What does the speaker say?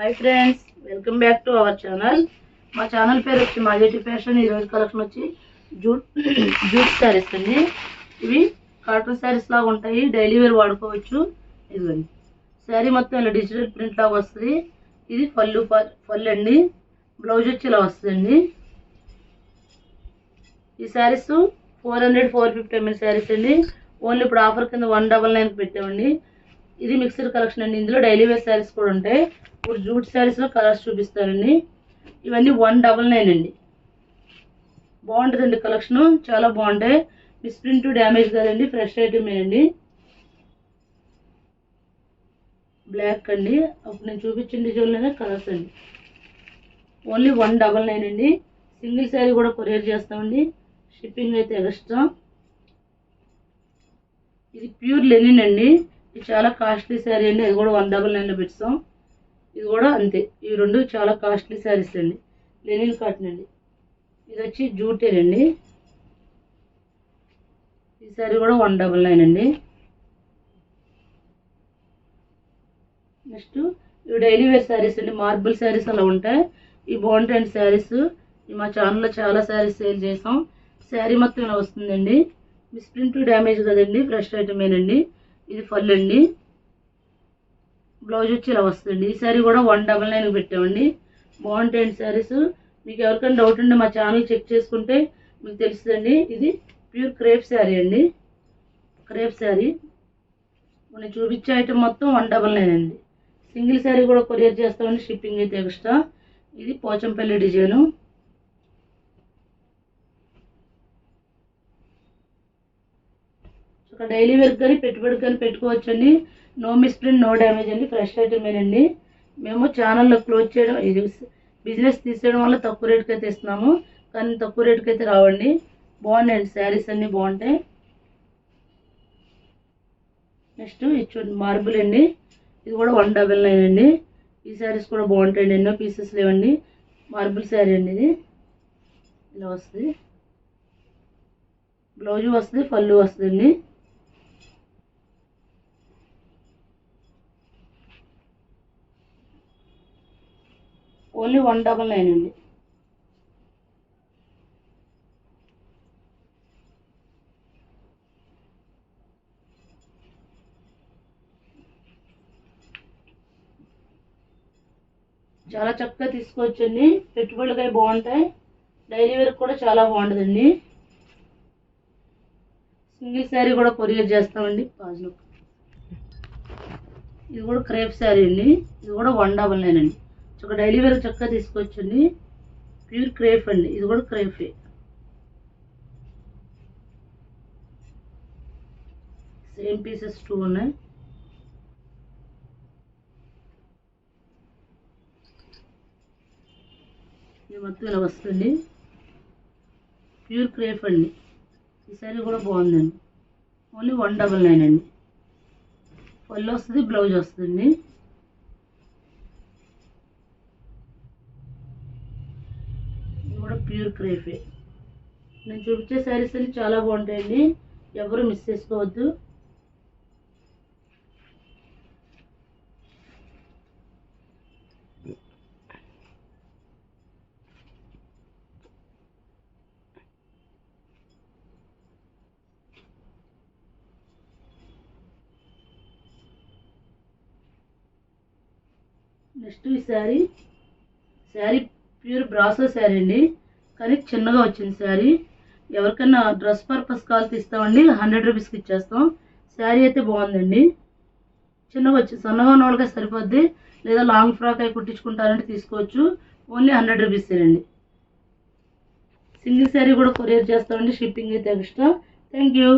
Hi friends welcome back to our channel. మా channel పేరు వచ్చి మాజెటి ఫ్యాషన్. ఈరోజు కలెక్షన్ వచ్చి జూట్ జూట్ శారీస్ అండి. ఇవి కాటన్ శారీస్ లాగా ఉంటాయి. డైలీ వేర్ వాడుకోవచ్చు. ఇదిగోండి. శారీ మొత్తం ఇలా డిజిటల్ ప్రింట్ లాగా వస్తుంది. ఇది పళ్ళు ప- పళ్ళు అండి బ్లౌజ్ వచ్చి ఇలా వస్తుందండి. ఈ sarees four hundred four fifty ML sarees అండి. ఓన్లీ ఇప్పుడు ఆఫర్ కింద వన్ డబల్ నైన్కి పెట్టామండి. ఇది మిక్సర్ కలెక్షన్ అండి. ఇందులో డైలీ వేర్ శారీస్ కూడా ఉంటాయి. ఇప్పుడు జూట్ శారీస్లో కలర్స్ చూపిస్తారండి ఇవన్నీ వన్ డబల్ నైన్ అండి. బాగుంటుందండి కలెక్షన్. చాలా బాగుంటాయి. మిస్ప్రింట్ డ్యామేజ్ కాదండి. ఫ్రెష్ ఐటమేనండి బ్లాక్ అండి. అప్పుడు నేను చూపించిన డిజైన్లోనే కలర్స్ అండి. ఓన్లీ వన్ డబల్ నైన్ అండి. సింగిల్ శారీ కూడా కొరియర్ చేస్తామండి. షిప్పింగ్ అయితే ఎక్స్ట్రా. ఇది ప్యూర్ లెనిన్ అండి. ఇది చాలా కాస్ట్లీ శారీ అండి. అది కూడా వన్ డబల్ నైన్లో పెట్టాం ఇది కూడా అంతే. ఈ రెండు చాలా కాస్ట్లీ శారీస్ అండి. లెనిన్ కాటన్ అండి. ఇది వచ్చి జూటేన్ అండి. ఈ శారీ కూడా వన్ డబల్ నైన్ అండి. నెక్స్ట్ ఇవి డైలీ వేర్ శారీస్ అండి. మార్బుల్ శారీస్ అలా ఉంటాయి. ఈ బాగుంటాయండి శారీస్ ఈ మా ఛానల్లో చాలా శారీస్ సేల్ చేసాం. శారీ మొత్తం ఇలా వస్తుందండి. మిస్ప్రింట్ డ్యామేజ్ కదండి. ఫ్రెష్ ఐటమేనండి ఇది ఫుల్ అండి. బ్లౌజ్ వచ్చి ఇలా వస్తుంది ఈ శారీ కూడా వన్ డబల్ నైన్ పెట్టామండి. బాగుంటాయండి శారీస్ మీకు ఎవరికైనా డౌట్ ఉంటే మా ఛానల్ చెక్ చేసుకుంటే మీకు తెలుస్తుందండి. ఇది ప్యూర్ క్రేప్ శారీ అండి. క్రేప్ శారీ మనం చూపించే ఐటమ్ మొత్తం వన్ డబల్ నైన్ అండి. సింగిల్ శారీ కూడా కొరియర్ చేస్తామండి. షిప్పింగ్ అయితే ఎక్స్ట్రా ఇది పోచంపల్లి డిజైను. ఒక డైలీ వేర్ కానీ పెట్టుబడి కానీ పెట్టుకోవచ్చండి. నో మిస్ప్రింట్ నో డ్యామేజ్ అండి. ఫ్రెష్ ఐటమేనండి మేము ఛానల్లో క్లోజ్ చేయడం ఇది బిజినెస్ తీసేయడం వల్ల తక్కువ రేటుకి అయితే ఇస్తున్నాము. కానీ తక్కువ రేటుకి అయితే రావండి. బాగున్నాయండి శారీస్ అన్నీ బాగుంటాయి. నెక్స్ట్ ఇది చూడండి మార్బుల్ అండి. ఇది కూడా వన్ డబల్ నైన్ అండి. ఈ శారీస్ కూడా బాగుంటాయండి. ఎన్నో పీసెస్ లేవండి. మార్బుల్ శారీ అండి ఇది. ఇలా వస్తుంది. బ్లౌజ్ వస్తుంది ఫల్లు వస్తుందండి. ఓన్లీ వన్ డబల్ నైన్ అండి. చాలా చక్కగా తీసుకోవచ్చండి పెట్టుబడులకై బాగుంటాయి. డైలీ వేర్ కూడా చాలా బాగుంటుందండి. సింగిల్ శారీ కూడా కొరియర్ చేస్తామండి. పాజ్లో. ఇది కూడా క్రేప్ శారీ అండి. ఇది కూడా వన్ డబల్ నైన్ అండి. ఒక డైలీ వేర్ చక్కగా తీసుకొచ్చండి ప్యూర్ క్రేప్ అండి. ఇది కూడా క్రేపే. సేమ్ పీసెస్ టూ ఉన్నాయి. ఇది మొత్తం ఇలా వస్తుంది. ప్యూర్ క్రేప్ అండి. ఈ శారీ కూడా బాగుందండి. ఓన్లీ వన్ డబల్ నైన్ అండి. పళ్ళు వస్తుంది బ్లౌజ్ వస్తుంది ఇది కూడా ప్యూర్ క్రేపే నేను చూపించే శారీస్ అన్ని చాలా బాగుంటాయండి. ఎవరు మిస్ చేసుకోవద్దు. నెక్స్ట్ ఈ శారీ. శారీ ప్యూర్ బ్రాసో శారీ అండి. కానీ చిన్నగా వచ్చింది శారీ. ఎవరికైనా డ్రెస్ పర్పస్ కాల్ ఇస్తామండి హండ్రెడ్ రూపీస్కి ఇచ్చేస్తాం. శారీ అయితే బాగుందండి. చిన్నగా వచ్చి సన్నగా ఉన్న వాళ్ళకి సరిపోద్ది. లేదా లాంగ్ ఫ్రాక్ అయి కుట్టించుకుంటారంటే తీసుకోవచ్చు. ఓన్లీ హండ్రెడ్ రూపీసేనండి సింగిల్ శారీ కూడా కొరియర్ చేస్తామండి షిప్పింగ్ అయితే ఎక్స్ట్రా. Thank you.